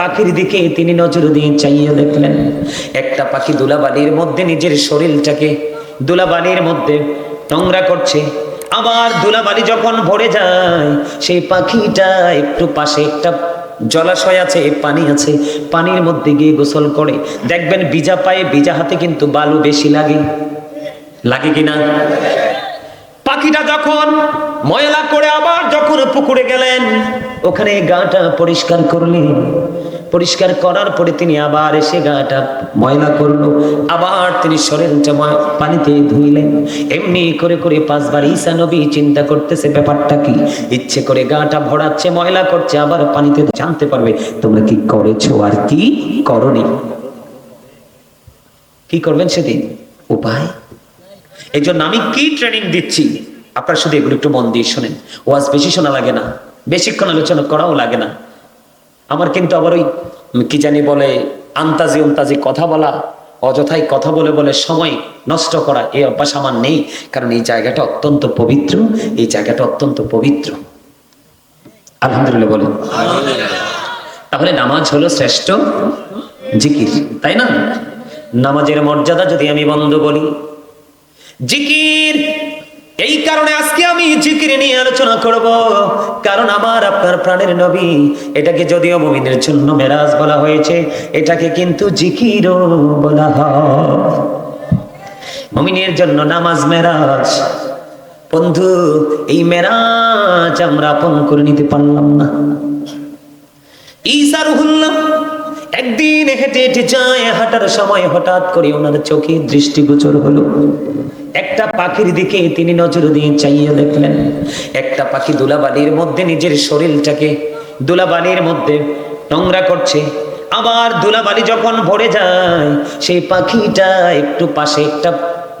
পাখির দিকে তিনি নজর দিয়ে চাইয়ে দেখলেন, একটা পাখি দুলাবালির মধ্যে নিজের শরীরটাকে দুলাবালির মধ্যে নোংরা করছে। আবার দুলাবালি যখন ভরে যায়, সেই পাখিটা একটু পাশে একটা জলাশয় আছে, পানি আছে, পানির মধ্যে গিয়ে গোসল করে। দেখবেন বিজা পায়ে বিজা হাতে কিন্তু বালু বেশি লাগে। লাগে কিনা পাখিটা যখন ময়লা করে আবার যখন পুকুরে গেলেন ওখানে গাটা পরিষ্কার করলেন পরিষ্কার করার পরে তিনি আবার এসে গাটা ময়লা করল, আবার তিনি শরীরটা পানিতে ধুইলেন। এমনি করে করে পাঁচবার ঈসা নবী চিন্তা করতেছে, ব্যাপারটা কি? ইচ্ছে করে গাটা ভরাচ্ছে, ময়লা করছে, আবার পানিতে জানতে পারবে, তোমরা কি করেছ আর কি করনি? কি করবেন সেদিন? উপায়? এই জন্য আমি কি ট্রেনিং দিচ্ছি? আপনারা শুধু এগুলো একটু মন দিয়ে শোনেন। ওয়াজ বেশি শোনা লাগে না। বেশিক্ষণ আলোচনা করাও লাগে না। আমার কিন্তু আবার ওই কি জানি বলে আন্তাজি উন্তাজি কথা বলা, অযথাই কথা বলে বলে সময় নষ্ট করা এই অভ্যাস আমার নেই। কারণ এই জায়গাটা অত্যন্ত পবিত্র, এই জায়গাটা অত্যন্ত পবিত্র। আলহামদুলিল্লাহ বলেন। তাহলে নামাজ হলো শ্রেষ্ঠ জিকির, তাই না? নামাজের মর্যাদা যদি আমি বন্ধ বলি, জিকির এই কারণে আজকে আমি জিকির নিয়ে আলোচনা করব। কারণ আমার, আপনার প্রাণের নবী, এটাকে যদিও মুমিনের জন্য মেরাজ বলা হয়েছে, এটাকে কিন্তু জিকিরও বলা হয়। মুমিনের জন্য নামাজ মেরাজ। বন্ধু, এই মেরাজ আমরা আপন করে নিতে পারলাম না। ঈসা রুহুল্লাহ একদিন হেঁটে হেঁটে যায়, হাঁটার সময় হঠাৎ করে ওনার চোখে দৃষ্টিগোচর হলো। একটা পাখির দিকে তিনি নজর দিয়ে চাইয়ে দেখলেন, একটা পাখি দুলাবালির মধ্যে নিজের শরীরটাকে দুলাবালির মধ্যে নোংরা করছে। আবার দুলাবালি যখন ভরে যায়, সেই পাখিটা একটু পাশে একটা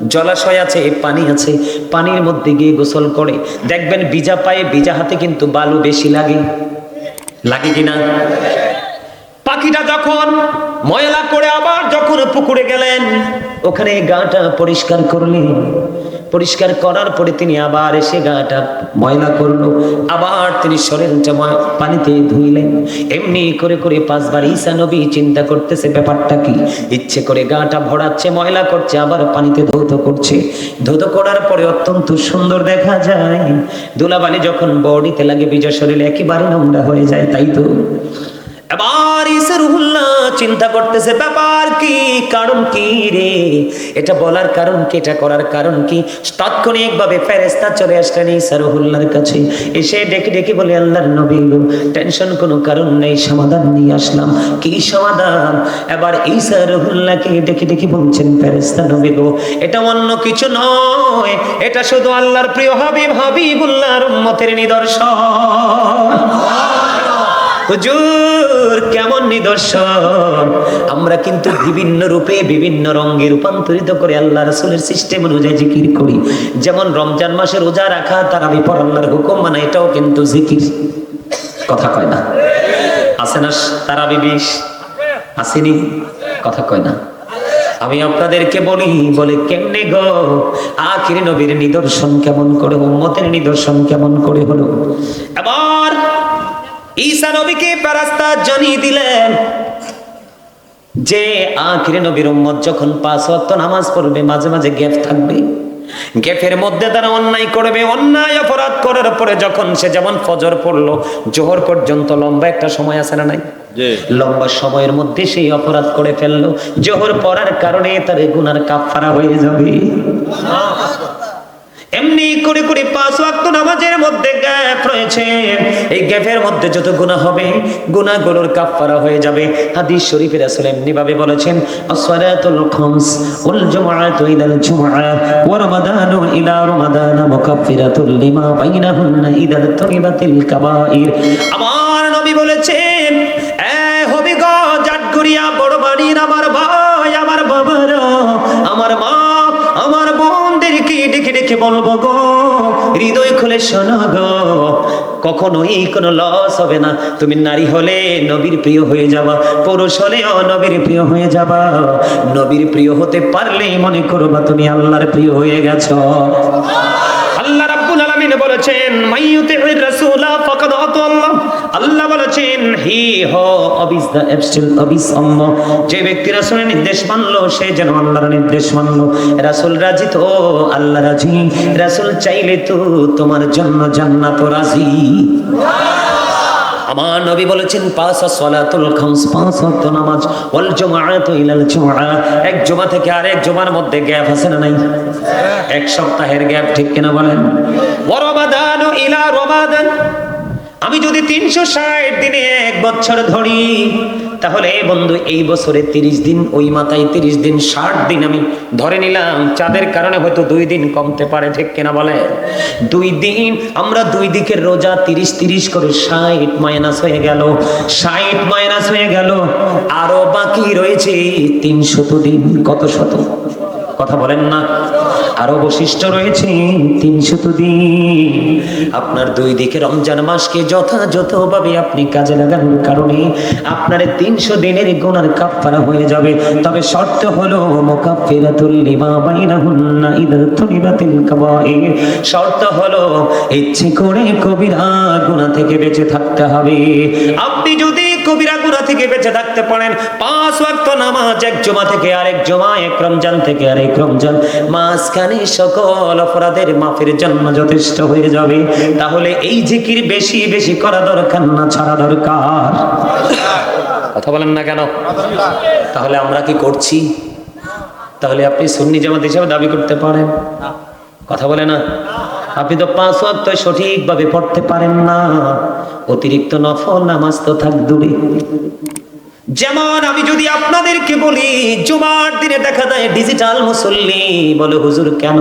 জলাশয় আছে, পানি আছে, পানির মধ্যে গিয়ে গোসল করে। দেখবেন বিজা পায়ে বিজা হাতে কিন্তু বালু বেশি লাগে। লাগে কিনা পাখিটা যখন ময়লা করে আবার যখন পুকুরে গেলেন, ওখানে গাটা পরিষ্কার করলেন পরিষ্কার করার পরে তিনি আবার এসে গাটা ময়লা করল। আবার তিনি শরীরটা পানিতে ধুইলেন। এমনি করে করে পাঁচবার ঈসা নবী চিন্তা করতেছে, ব্যাপারটা কি? ইচ্ছে করে গাটা ভরাচ্ছে, ময়লা করছে, আবার পানিতে ধৌত করছে। ধৌত করার পরে অত্যন্ত সুন্দর দেখা যায়। দুলাবালি যখন বডিতে লাগে, বিজয় শরীরে একেবারে নোংরা হয়ে যায়, তাই তো? এবার ইসরুল্লাহ চিন্তা করতেছে, ব্যাপার কি, কারণ কি রে? এটা বলার কারণ কি, এটা করার কারণ কি? তাৎক্ষণিক ভাবে ফেরেস্তা চলে আসলেন ইসরুল্লাহর কাছে। এসে ডেকে ডেকে বলে, আল্লাহর নবী টেনশন কোনো কারণ নেই, সমাধান নিয়ে আসলাম। কি সমাধান? এবার ইসরুল্লাহকে ডেকে ডেকে বলছেন ফেরেস্তা নবী এটা অন্য কিছু নয়, এটা শুধু আল্লাহর প্রিয় হাবিব হাবিবুল্লাহর উম্মতের নিদর্শন। হুজুর, কেমন নিদর্শন? আমরা কিন্তু বিভিন্ন রূপে বিভিন্ন রঙে রূপান্তরিত করে আল্লাহ রাসূলের সিস্টেম অনুযায়ী জিকির করি। যেমন রমজান মাসে রোজা রাখা, তার আমি আল্লাহর হুকুম মানে এটাও কিন্তু জিকির। কথা কয় না? আছে না তারাবি বিশ আসেনি? কথা কয় না? আমি আপনাদেরকে বলি, বলে কেমনে গো? আখির নবীর নিদর্শন কেমন করে, উম্মতের নিদর্শন কেমন করে হলো? এবার ঈসা নবীকে ফেরেশতা জানিয়ে দিলেন যে আখির নবীর উম্মত যখন পাঁচ ওয়াক্ত নামাজ পড়বে মাঝে মাঝে গ্যাপ থাকবে। গ্যাপের মধ্যে তারা অন্যায় করবে অন্যায় অপরাধ করার পরে যখন সে যেমন ফজর পড়ল জোহর পর্যন্ত লম্বা একটা সময় আছে না নাই? লম্বা সময়ের মধ্যে সেই অপরাধ করে ফেলল। জোহর পড়ার কারণে তার গুনার কাফারা হয়ে যাবে। এমনি করে করে পাঁচ ওয়াক্ত নামাজের মধ্যে গ্যাপ রয়েছে। এই গ্যাপের মধ্যে যত গুনাহ হবে, গুনাহগুলোর কাফারা হয়ে যাবে। হাদিস শরীফে রাসূল এমনি ভাবে বলেছেন খামস ওয়াল জুমআতু জুমআ ওয়া রমাদানু ইলা রমাদান মুকাফফিরাতুল লিমা আমার নবী বলেছেন, এ হবি গো জাটগুড়িয়া বড় বাড়ির আমার ভাই, আমার বাবারা, আমার মা ডেকে বলব গো, হৃদয় খুলে শোনো গো। কখনোই কোনো লস হবে না। তুমি নারী হলে নবীর প্রিয় হয়ে যাবা, পুরুষ হলেও নবীর প্রিয় হয়ে যাবা। নবীর প্রিয় হতে পারলেই মনে করবা তুমি আল্লাহর প্রিয় হয়ে গেছো। রাব্বুল বলেছেন আল্লাহ। বলেছেন, হি যে ব্যক্তি রাসূলের নির্দেশ মানলো, সে যেন আল্লাহর নির্দেশ মানলো। রাসূল রাজি তো? আল্লাহ রাজি। রাসূল চাইলে তো তোমার জন্য জান্নাত রাজি। আমার নবী বলেছেন, পাঁচ সলাতুল খামস, পাঁচ ওয়াক্ত নামাজ, ওয়াল জুমআতু ইলাল জুমআ। এক জুমা থেকে আরেক জুমার মধ্যে গ্যাপ আছে না নাই? এক সপ্তাহের গ্যাপ ঠিক কিনা বলেন? ওয়া রমাদানু ইলা রমাদান। আমি যদি তিনশো ষাট দিনে এক বছর ধরি, তাহলে বন্ধু, এই বছরে তিরিশ দিন, ওই মাথায় তিরিশ দিন, ষাট দিন আমি ধরে নিলাম। চাঁদের কারণে হয়তো দুই দিন কমতে পারে, ঠিক কিনা বলে? দুই দিন, আমরা দুই দিকের রোজা তিরিশ তিরিশ করে ষাট মাইনাস হয়ে গেল, ষাট মাইনাস হয়ে গেল। আরও বাকি রয়েছে তিনশত দিন কত শত কথা বলেন না। আরও বৈশিষ্ট্য রয়েছে তিনশত দিন। আপনার দুই দিকে রমজান মাসকে যথাযথভাবে আপনি কাজে লাগানোর কারণে আপনার তিনশো দিনের গুনার কাফারা হয়ে যাবে। তবে শর্ত হলো শর্ত হলো, ইচ্ছে করে কবিরা গুনাহ থেকে বেঁচে থাকতে হবে। আপনি যদি কবিরা গুনাহ থেকে বেঁচে থাকতে পারেন। পাঁচ ওয়াক্ত নামাজ, এক জমা থেকে আরেক জমা, এক রমজান থেকে আরেক রমজান। মাঝখানে সকল অপরাধের মাফের যথেষ্ট হয়ে যাবে। তাহলে এই জিকির বেশি বেশি করা দরকার না, ছাড়া দরকার? কথা বলেন না কেন? তাহলে আমরা কি করছি? তাহলে আপনি সুন্নি জামাত হিসাবে দাবি করতে পারেন। কথা বলে না? আপনি তো পাঁচ ওয়াক্ত সঠিকভাবে পড়তে পারেন না। অতিরিক্ত নফল নামাজ তো থাক দূরে যেমন আমি যদি আপনাদেরকে বলি, জুমার দিনে দেখা যায় ডিজিটাল মুসল্লি বলে, হুজুর, কেন?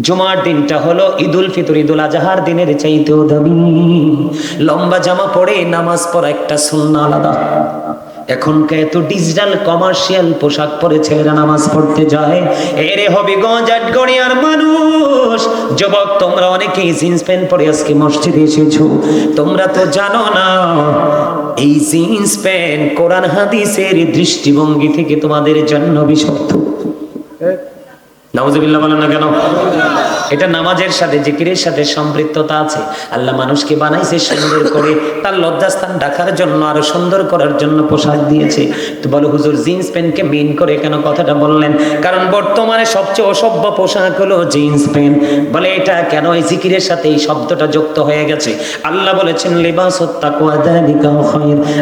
জুমার দিনটা হলো ঈদুল ফিতর, ঈদুল আজহার দিনের চাইতেও দামি। লম্বা জামা পরে নামাজ পড়া একটা সুন্না আলাদা। এখনকার এত ডিজিটাল কমার্শিয়াল পোশাক পরে ছেলেরা নামাজ পড়তে যায়। এরে হবে গঞ্জাট গড়িয়ার মানুষ। যুবক, তোমরা অনেকেই জিন্স প্যান্ট পরে আজকে মসজিদে এসেছ। তোমরা তো জানো না, এই জিন্স প্যান্ট কোরআন হাদিসের দৃষ্টিভঙ্গি থেকে তোমাদের জন্য বিষাক্ত। নাউজুবিল্লাহ বলেন না কেন? এটা নামাজের সাথে, জিকিরের সাথে সম্পৃক্ততা আছে। আল্লাহ মানুষকে বানাইছে সুন্দর করে। তার লজ্জাস্থান রাখার জন্য আরও সুন্দর করার জন্য পোশাক দিয়েছে। তো বলো, হুজুর, জিন্স প্যান্টকে মেন করে কেন কথাটা বললেন? কারণ বর্তমানে সবচেয়ে অসভ্য পোশাক হলো জিন্স প্যান্ট। বলে, এটা কেন এই জিকিরের সাথে এই শব্দটা যুক্ত হয়ে গেছে? আল্লাহ বলেছেন লিবাস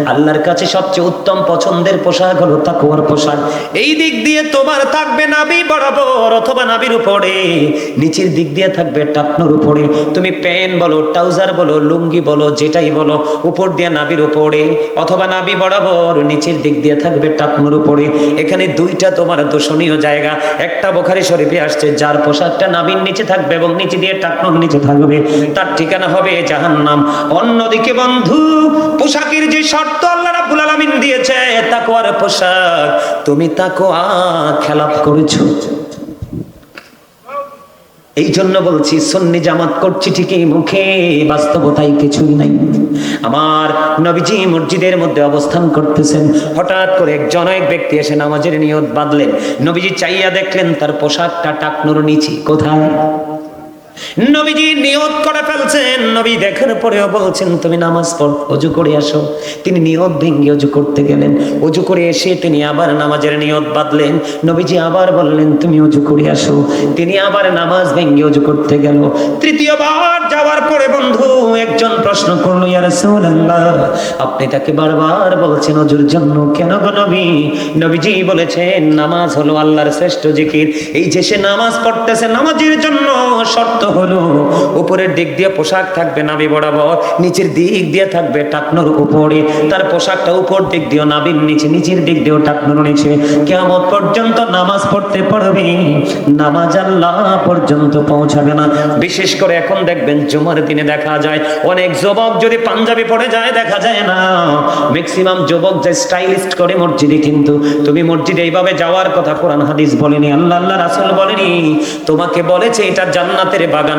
আল্লাহর কাছে সবচেয়ে উত্তম পছন্দের পোশাক হলো তাকওয়ার পোশাক। এই দিক দিয়ে তোমার থাকবে নাবি বরাবর অথবা নাবির উপরে। নিচের দিক দিয়ে থাকবে টাকনোর উপরে। তুমি প্যান বলো, ট্রাউজার বলো, লুঙ্গি বলো, যেটাই বলো, উপর দিয়ে নাবির উপরে অথবা নাবি বরাবর নিচের দিক দিয়ে থাকবে টাকনোর উপরে। এখানে দুইটা তোমার দর্শনীয় জায়গা। একটা বোখারি শরীফে আসছে, যার পোশাকটা নাবির নিচে থাকবে এবং নিচে দিয়ে টাকনোর নিচে থাকবে। তার ঠিকানা হবে জাহান্নাম। অন্যদিকে বন্ধু, পোশাকের যে শর্ত আল্লাহ রাব্বুল আলামিন দিয়েছে, তাকওয়ার পোশাক। তুমি তাকওয়া খেলাপ করেছ। এই জন্য বলছি, সন্নি জামাত করছি ঠিকই মুখে, বাস্তবতায় কিছুই নাই। আমার নবীজি মসজিদের মধ্যে অবস্থান করতেছেন। হঠাৎ করে একজন এক ব্যক্তি এসে নামাজের নিয়ত বাঁধলেন। নবীজি চাইয়া দেখলেন তার পোশাকটা টাকনোর নিচে। কোথায়? নবীজি নিয়ত করে ফেলছেন। নবী দেখার পরেও বলছেন, তুমি নামাজ পড়, অজু করে আসো। তিনি নিয়ত ভেঙ্গে অজু করতে গেলেন। অজু করে এসে তিনি আবার নামাজের নিয়ত বাঁধলেন। নবীজি আবার বললেন, তুমি অজু করে আসো। তিনি আবার নামাজ ভেঙ্গে অজু করতে গেল। তৃতীয়বার যাওয়ার পরে, বন্ধু, একজন প্রশ্ন করল আপনি তাকে বারবার বলছেন অজুর জন্য? কেন গো নবী? নবীজি বলেছেন, নামাজ হলো আল্লাহর শ্রেষ্ঠ জিকির। এই যে সে নামাজ পড়তেছে নামাজের জন্য শর্ত হলো উপরের দিক দিয়ে পোশাক থাকবে নাবি বরাবর নিচের দিক দিয়ে থাকবে টাকনোর উপরে। তার পোশাকটা উপর দিক দিয়ে নাবির নিচে, নিচের দিক দিয়েও টাকনোর নিচে। কেমন পর্যন্ত নামাজ পড়তে পারবে। নামাজ আল্লাহ পর্যন্ত পৌঁছাবে না। বিশেষ করে এখন দেখবেন জুমার দিনে দেখা যায়, অনেক যুবক যদি পাঞ্জাবি পড়ে যায়, দেখা যায় না। ম্যাক্সিমাম যুবক যে স্টাইলিস্ট করে মসজিদে কিন্তু, তুমি মসজিদে এইভাবে যাওয়ার কথা কোরআন হাদিস বলেনি, আল্লাহ আল্লাহ রাসূল বলেনি। তোমাকে বলেছে এটা জান্নাতের বাগান।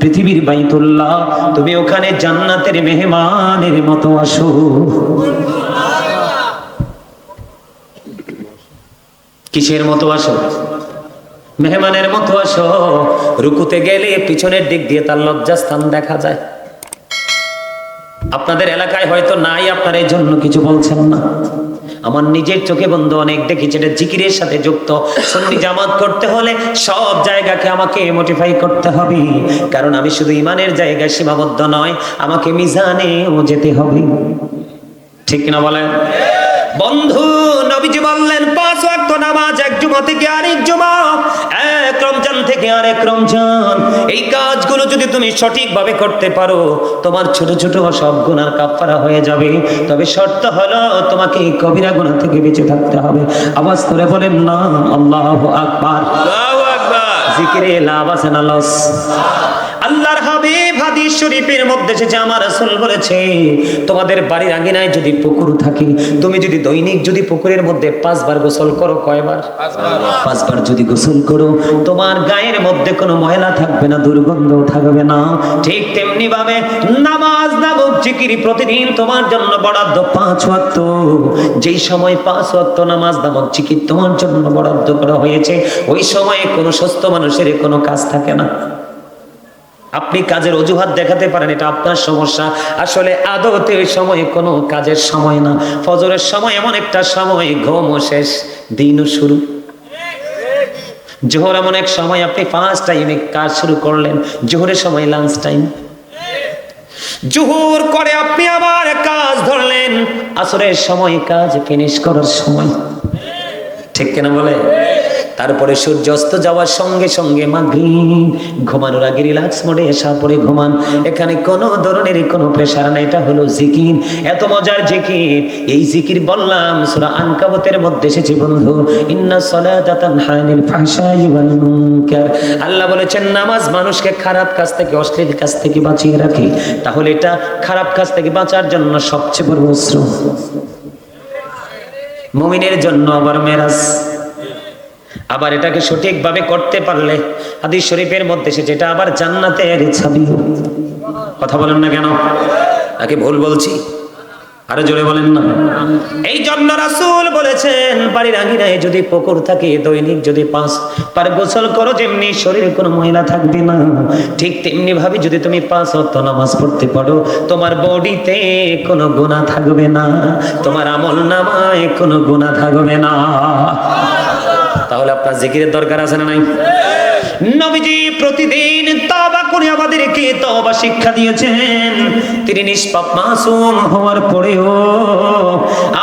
পৃথিবীর বাইতুল্লাহ, তুমি ওখানে জান্নাতের মেহমানের মতো আসো। কিসের মতো আসো? মেহমানের মতো আসো। রুকুতে গেলে পিছনের দিক দিয়ে তার লজ্জাস্থান দেখা যায়। আপনাদের এলাকায় হয়তো নাই, আপনার এই জন্য কিছু বলছেন না। আমার নিজের চোখে বন্ধু অনেক দেখেছি, এটা জিকিরের সাথে যুক্ত। সন্নি জামাত করতে হলে সব জায়গাকে আমাকে মোটিফাই করতে হবে। কারণ আমি শুধু ইমানের জায়গায় সীমাবদ্ধ নয়, আমাকে মিজানেও যেতে হবে। ঠিক না বলেন? বন্ধু, নবীজি বললেন, পাঁচ ওয়াক্ত নামাজ এক জুমা থেকে আরেক জুমা। থেকে আরেক রমজান। এই কাজগুলো যদি তুমি সঠিকভাবে করতে পারো তোমার ছোট ছোট সব গুণার কাপড়া হয়ে যাবে। তবে শর্ত হলো তোমাকে এই কবিরা গুণা থেকে বেঁচে থাকতে হবে। আওয়াজ করে বলেন না আল্লাহ আকবার। আকবার। জিকিরে লাভ আছে না লস? আল্লাহর হাবিব হাদিস শরীফের মধ্যে এসেছে আমার রাসূল বলেছে, তোমাদের বাড়ির আঙিনায় যদি পুকুর থাকে, তুমি যদি দৈনিক যদি পুকুরের মধ্যে পাঁচবার গোসল করো, কয়বার? পাঁচবার যদি গোসল করো, তোমার গায়ের মধ্যে কোনো ময়লা থাকবে না দুর্গন্ধ থাকবে না। ঠিক তেমনি ভাবে নামাজ নামক জিকির প্রতিদিন তোমার জন্য বরাদ্দ পাঁচ ওয়াক্ত। যেই সময় পাঁচ ওয়াক্ত নামাজ নামক জিকির তোমার জন্য বরাদ্দ করা হয়েছে, ওই সময়ে কোনো সুস্থ মানুষের কোনো কাজ থাকে না। আপনি কাজের অজুহাত দেখাতে পারেন, এটা আপনার সমস্যা। আসলে আদতে ওই সময় কোনো কাজের সময় না। ফজরের সময় এমন একটা সময় ঘুমও শেষ, দিনও শুরু। জোহর এমন এক সময়, আপনি ফার্স্ট টাইমে কাজ শুরু করলেন। জোহরের সময় লাঞ্চ টাইম। জোহর করে আপনি আবার কাজ ধরলেন। আসরের সময় কাজ ফিনিশ করার সময়। ঠিক কিনা বলে? তারপরে সূর্য অস্ত যাওয়ার সঙ্গে সঙ্গে ঘুমানোর আগে রিল্যাক্স মোডে এসা পরে ঘুমান। এখানে কোনো ধরনের কোনো প্রেশার না এটা হলো জিকির। এত মজার জিকির। এই জিকির বললাম, সূরা আনকাবুতের মধ্যে এসেছে বন্ধু, ইন্না সালাতা তানহা আনিল ফাহশাই ওয়াল মুনকার। আল্লাহ বলেছেন, নামাজ মানুষকে খারাপ কাজ থেকে, অশ্লীল কাজ থেকে বাঁচিয়ে রাখে। তাহলে এটা খারাপ কাজ থেকে বাঁচার জন্য সবচেয়ে বড় অস্ত্র মুমিনের জন্য আবার মেরাজ। আবার এটাকে সঠিকভাবে করতে পারলে হাদিস শরীফের মধ্যে সে যেটা আবার জান্নাতের ছাবি। কথা বলেন না কেন? নাকি ভুল বলছি। আরও জোরে বলেন না। এই জন্য রাসূল বলেছেন, বাড়ির আঙিনায় যদি পুকুর থাকে, দৈনিক যদি পাঁচ পার গোসল করো, যেমনি শরীরে কোনো ময়লা থাকবে না, ঠিক তেমনি ভাবে যদি তুমি পাঁচ ওয়াক্ত নামাজ পড়তে পারো, তোমার বডিতে কোনো গুনাহ থাকবে না, তোমার আমল নামায় কোনো গুনাহ থাকবে না। তাহলে আপনার জিকিরের দরকার আছে না নাই? নবীজি প্রতিদিন তওবা করে আমাদেরকে তওবা শিক্ষা দিয়েছেন। তিনি নিষ্পাপ মাসুম হওয়ার পরেও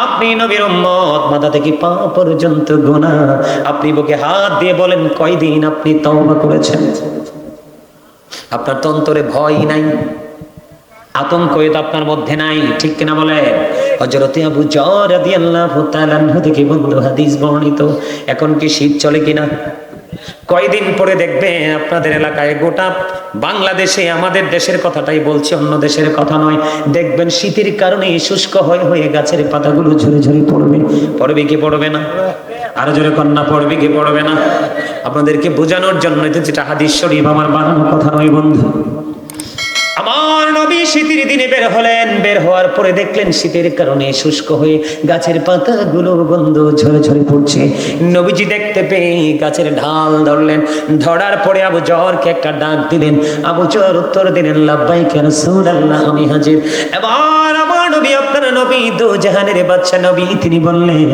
আপনি নবীর উম্মত, মাথা থেকে পা পর্যন্ত গুনাহ আপনি বুকে হাত দিয়ে বলেন, কয়দিন আপনি তওবা করেছেন? আপনার তন্তরে ভয় নাই। আতঙ্ক এ তো আপনার মধ্যে নাই, ঠিক কিনা বলে? হযরতে আবু জর রাদিয়াল্লাহু তাআলা আনহু থেকে বন্ধু হাদিস বর্ণিত। এখন কি শীত চলে কিনা? কয়দিন পরে দেখবেন আপনাদের এলাকায় গোটা বাংলাদেশে আমাদের দেশের কথাটাই বলছি, অন্য দেশের কথা নয়। দেখবেন শীতের কারণে শুষ্ক হয়ে হয়ে গাছের পাতাগুলো ঝরে ঝরে পড়বে। পড়বে কি পড়বে না? আরও জোরে কন্যা, পড়বে কি পড়বে না? আপনাদেরকে বোঝানোর জন্য এটা যেটা হাদিস শরীফ, আমার বানানো কথা নয় বন্ধু। আমার নবী শীতের দিনে বের হলেন, বের হওয়ার পরে দেখলেন শীতের কারণে শুষ্ক হয়ে গাছের পাতাগুলো গন্ধ ঝরে ঝরে পড়ছে। নবীজি দেখতে পেয়ে গাছের ঢাল ধরলেন। ধরার পরে আবু জহরকে একটা ডাক দিলেন। আবু জহর উত্তর দিলেন লাভাই কেন আল্লাহ আমি হাজির। এবার নবী, আপনার নবী, দো জাহানের বাচ্চা নবী, তিনি বললেন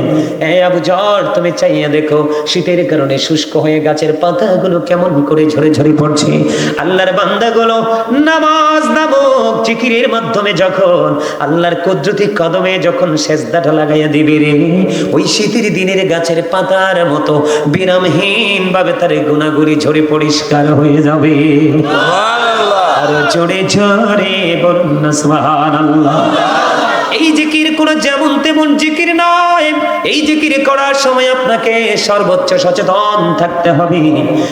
এই আবু জহর, তুমি চাইয়া দেখো, শীতের কারণে শুষ্ক হয়ে গাছের পাতাগুলো কেমন করে ঝরে ঝরে পড়ছে। আল্লাহর বান্দাগুলো নামাজ নামক জিকিরের মাধ্যমে যখন আল্লাহর কুদরতি কদমে যখন সেজদাটা লাগাইয়া দিবে রে, ওই শীতের দিনের গাছের পাতার মতো বিরামহীন ভাবে তার গুণাগুড়ি ঝরে পরিষ্কার হয়ে যাবে। আর জোরে জোরে বলুন এই জিকির কোন যেমন তেমন জিকির নয়। এই জিকির করার সময় আপনাকে সর্বোচ্চ সচেতন থাকতে হবে।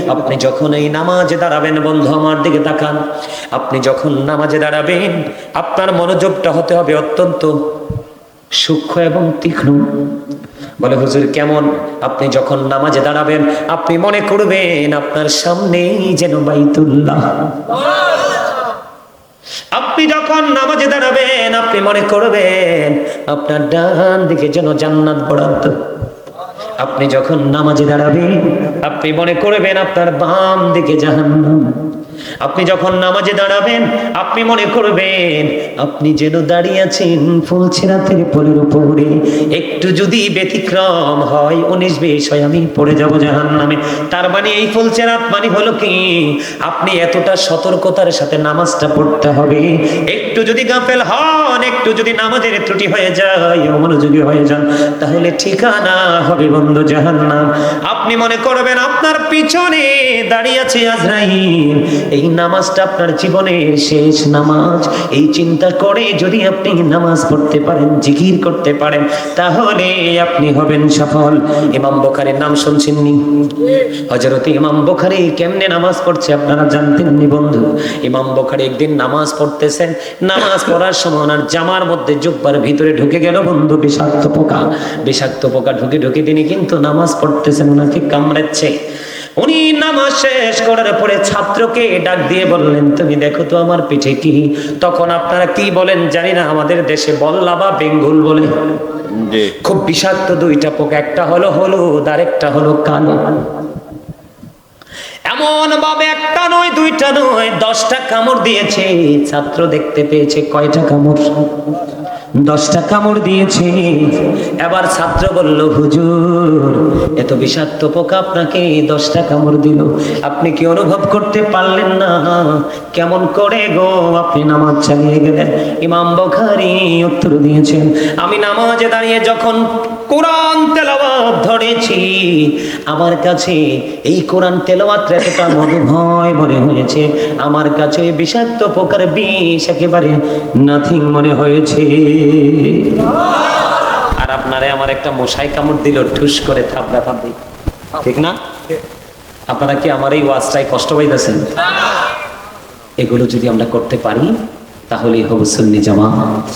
আপনি যখন এই নামাজে দাঁড়াবেন, বন্ধু, আমার দিকে তাকান। আপনি যখন নামাজে দাঁড়াবেন, আপনার মনোযোগটা হতে হবে অত্যন্ত সূক্ষ্ম এবং তীক্ষ্ণ। বলে, হুজুর, কেমন? আপনি যখন নামাজে দাঁড়াবেন, আপনি মনে করবেন আপনার সামনেই যেন বাইতুল্লাহ। আপনি যখন নামাজে দাঁড়াবেন, আপনি মনে করবেন আপনার ডান দিকে যেন জান্নাত বরাদ্দ। আপনি যখন নামাজে দাঁড়াবেন, আপনি মনে করবেন আপনার বাম দিকে জাহান্নাম। আপনি যখন নামাজে দাঁড়াবেন, আপনি মনে করবেন, আপনি যেন দাঁড়িয়ে আছেন ফুল ছেঁড়াতের পোলের উপরে। একটু যদি ব্যতিক্রম হয়, উনিশ বিশ হয়, আমি পড়ে যাব জাহান নামে তার মানে এই ফুল চেরাত মানে হলো কি? আপনি এতটা সতর্কতার সাথে নামাজটা পড়তে হবে। একটু যদি গাফেল হন, একটু যদি নামাজের ত্রুটি হয়ে যায়, অমনোযোগী হয়ে যান, তাহলে ঠিকানা হবে বন্ধু জাহান্নাম। আপনি মনে করবেন, আপনার পিছনে দাঁড়িয়ে আছে আজরাইল। এই নামাজটা আপনার জীবনের শেষ নামাজ। এই চিন্তা করে যদি আপনি নামাজ পড়তে পারেন, জিকির করতে পারেন, তাহলে আপনি হবেন সফল। ইমাম বোখারের নাম শুনছেননি? হজরত ইমাম বোখারি কেমনে নামাজ পড়ছে আপনারা জানতেননি বন্ধু? ইমাম বোখারি একদিন নামাজ পড়তেছেন নামাজ পড়ার সময় ওনার জামার মধ্যে জুব্বার ভিতরে ঢুকে গেল বন্ধু বিষাক্ত পোকা। বিষাক্ত পোকা ঢুকে ঢুকে তিনি কিন্তু নামাজ পড়তেছেন ওনাকে কামড়াচ্ছে। উনি নামাজ শেষ করার পরে ছাত্রকে ডাক দিয়ে বললেন তুমি দেখো তো আমার পিঠে কি? তখন আপনারা কি বলেন জানি না আমাদের দেশে বল্লা বা বেঙ্গুল বলে। খুব বিষাক্ত দুইটা পোকা একটা হলো হলুদ আর একটা হলো কালো। এমন ভাবে একটা নয়, দুইটা নয়, দশটা কামড় দিয়েছে। ছাত্র দেখতে পেয়েছে কয়টা কামড়? দশটা কামড় দিয়েছে। এবার ছাত্র বলল, হুজুর, এত বিষাক্ত পোকা আপনাকে দশটা কামড় দিল। আপনি কি অনুভব করতে পারলেন না? কেমন করে গো আপনি নামাজ চালিয়ে গেলেন? ইমাম বখারি উত্তর দিয়েছেন, আমি নামাজে দাঁড়িয়ে যখন কোরআন তেলাওয়াত ধরেছি। আমার কাছে এই কোরআন তেলাওয়াত এতটা মধুময় মনে হয়েছে। আমার কাছে বিষাক্ত পোকার বিষ একেবারে নাথিং মনে হয়েছে। আর আপনারে আমার একটা মশাই কামড় দিল, ঠুস করে থাপড়া থাপড়ি। ঠিক না? আপনারা কি আমার এই ওয়াজটাই কষ্ট পাইতেছেন? এগুলো যদি আমরা করতে পারি, তাহলেই হব সুন্নি জামাত।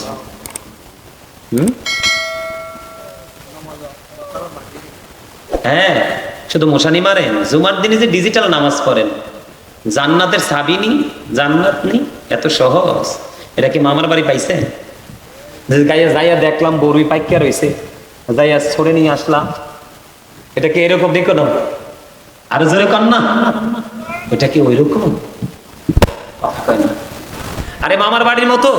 হুম? হ্যাঁ শুধু মশানি মারেন, জুমার দিনে যে ডিজিটাল নামাজ পড়েন, জান্নাতের সাবিনি, জান্নাত নেই, এত সহজ। এটা কি মামার বাড়ি পাইছে গাইয়া যাইয়া দেখলাম বড়ুই পাইকা রয়েছে যাইয়া ছড়ে নিয়ে আসলাম। এটা কি এরকম দেখো না আরও জোরে কর না। এটা কি ওই রকম আরে মামার বাড়ির মতো।